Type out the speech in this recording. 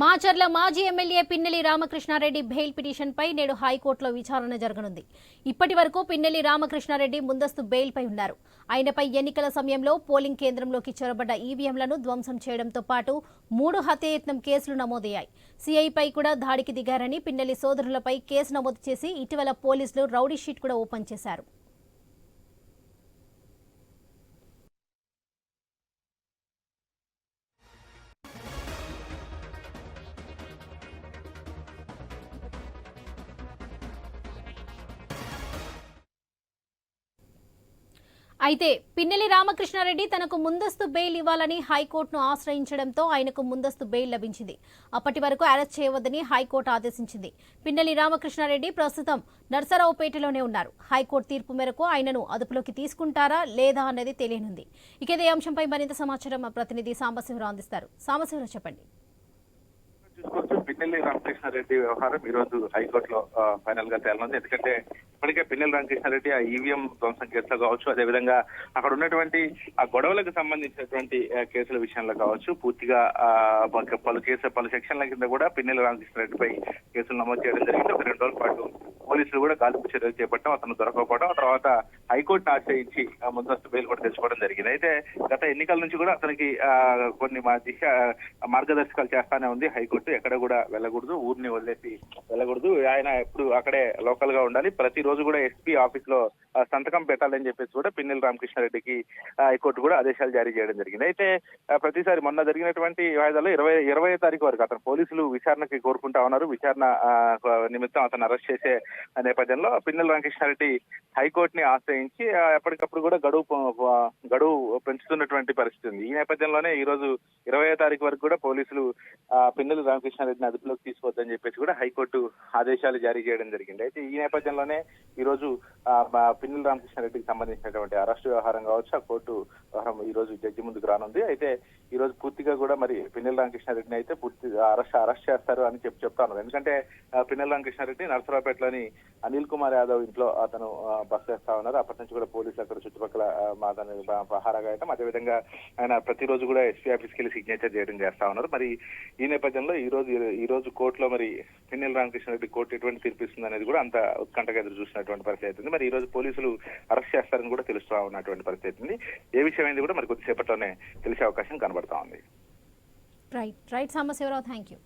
మాచర్ల మాజీ MLA Pinnelli Ramakrishna Reddy bail పిటిషన్పై నేడు హైకోర్టులో విచారణ జరగనుంది. ఇప్పటి వరకు పిన్నెలి రామకృష్ణారెడ్డి ముందస్తు బెయిల్పై ఉన్నారు. ఆయనపై ఎన్నికల సమయంలో పోలింగ్ కేంద్రంలోకి చొరబడ్డ ఈవీఎంలను ధ్వంసం చేయడంతో పాటు మూడు హత్యయత్నం కేసులు నమోదయ్యాయి. సీఐపై కూడా దాడికి దిగారని పిన్నెలి సోదరులపై కేసు నమోదు చేసి ఇటీవల పోలీసులు రౌడీ షీట్ కూడా ఓపెన్ చేశారు. అయితే పిన్నెలి రామకృష్ణారెడ్డి తనకు ముందస్తు బెయిల్ ఇవ్వాలని హైకోర్టును ఆశ్రయించడంతో ఆయనకు ముందస్తు బెయిల్ లభించింది. అప్పటి వరకు అరెస్ట్ చేయవద్దని హైకోర్టు ఆదేశించింది. పిన్నెలి రామకృష్ణారెడ్డి ప్రస్తుతం నర్సరావుపేటలోనే ఉన్నారు. హైకోర్టు తీర్పు మేరకు ఆయనను అదుపులోకి తీసుకుంటారా లేదా అన్నది తెలియనుంది. ఇక ఇదే అంశంపై మరింత సమాచారం మా ప్రతినిధి సాంబశివరావు అందిస్తారు. సాంబశివరావు చెప్పండి. పిన్నెల్లి రామకృష్ణారెడ్డి వ్యవహారం ఈ రోజు హైకోర్టులో ఫైనల్గా తేలనుంది. ఎందుకంటే ఇప్పటికే పిన్నెల్లి రామకృష్ణారెడ్డి ఆ ఈవీఎం ధ్వంసం కేసులో కావచ్చు అదేవిధంగా అక్కడ ఉన్నటువంటి ఆ గొడవలకు సంబంధించినటువంటి కేసుల విషయంలో కావచ్చు పూర్తిగా ఆ, పలు కేసు పలు సెక్షన్ల కింద కూడా పిన్నెల్లి రామకృష్ణారెడ్డిపై కేసులు నమోదు చేయడం జరిగింది. ఒక రెండు రోజుల పాటు పోలీసులు కూడా గాలింపు చర్యలు చేపట్టడం అతను దొరకకపోవడం ఆ తర్వాత హైకోర్టును ఆశ్రయించి ముందస్తు బెయిల్ కూడా తెచ్చుకోవడం జరిగింది. అయితే గత ఎన్నికల నుంచి కూడా అతనికి ఆ, కొన్ని మా దిశ మార్గదర్శకాలు చేస్తానే ఉంది హైకోర్టు. ఎక్కడ కూడా వెళ్ళకూడదు ఊరిని వదిలేసి వెళ్ళకూడదు. ఆయన ఎప్పుడు అక్కడే లోకల్గా ఉండాలి. ప్రతిరోజు కూడా ఎస్పీ ఆఫీస్లో సంతకం పెట్టాలని చెప్పేసి కూడా పిన్నెల రామకృష్ణారెడ్డికి హైకోర్టు కూడా ఆదేశాలు జారీ చేయడం జరిగింది. అయితే ప్రతిసారి మొన్న జరిగినటువంటి వాయిదాలో ఇరవై ఇరవై తారీఖు వరకు అతను పోలీసులు విచారణకి కోరుకుంటా ఉన్నారు. విచారణ నిమిత్తం అతను అరెస్ట్ చేసే నేపథ్యంలో పిన్నెల రామకృష్ణారెడ్డి హైకోర్టుని ఆశ్రయించి ఎప్పటికప్పుడు కూడా గడువు గడువు పెంచుతున్నటువంటి పరిస్థితి ఉంది. ఈ నేపథ్యంలోనే ఈ రోజు ఇరవై తారీఖు వరకు కూడా పోలీసులు పిన్నెల రామకృష్ణారెడ్డిని అదుపులోకి తీసుకోవద్దని చెప్పేసి కూడా హైకోర్టు ఆదేశాలు జారీ చేయడం జరిగింది. అయితే ఈ నేపథ్యంలోనే ఈ రోజు ఆ, పిన్నెల రామకృష్ణారెడ్డికి సంబంధించినటువంటి అరెస్టు వ్యవహారం కావచ్చు ఆ కోర్టు వ్యవహారం ఈ రోజు జడ్జి ముందుకు రానుంది. అయితే ఈ రోజు పూర్తిగా కూడా మరి పిన్నెల రామకృష్ణారెడ్డిని అయితే పూర్తి అరెస్ట్ అరెస్ట్ చేస్తారు అని చెప్పి చెప్తా ఉన్నారు. ఎందుకంటే పిన్నెల రామకృష్ణారెడ్డి నర్సరావుపేటలోని అనిల్ కుమార్ యాదవ్ ఇంట్లో అతను బస్ చేస్తా ఉన్నారు. అప్పటి నుంచి కూడా పోలీసులు అక్కడ చుట్టుపక్కల ఆ, మా అతని అదేవిధంగా ఆయన ప్రతిరోజు కూడా ఎస్పీ ఆఫీస్కి వెళ్ళి సిగ్నేచర్ చేయడం చేస్తా ఉన్నారు. మరి ఈ నేపథ్యంలో ఈ రోజు ఈ రోజు కోర్టులో మరి పిన్నెల రామకృష్ణారెడ్డి కోర్టు ఎటువంటి తీర్పిస్తుంది అనేది కూడా అంత ఉత్కంఠగా ఎదురు చూసినటువంటి పరిస్థితి అవుతుంది మరి ఈ రోజు పోలీసులు అరెస్ట్ చేస్తారని కూడా తెలుస్తా ఉన్నటువంటి పరిస్థితి ఉంది. ఏ విషయం కూడా మరి కొద్దిసేపట్లోనే తెలిసే అవకాశం కనబడుతుంది. కనబడతా ఉంది right right Sambasivarao thank you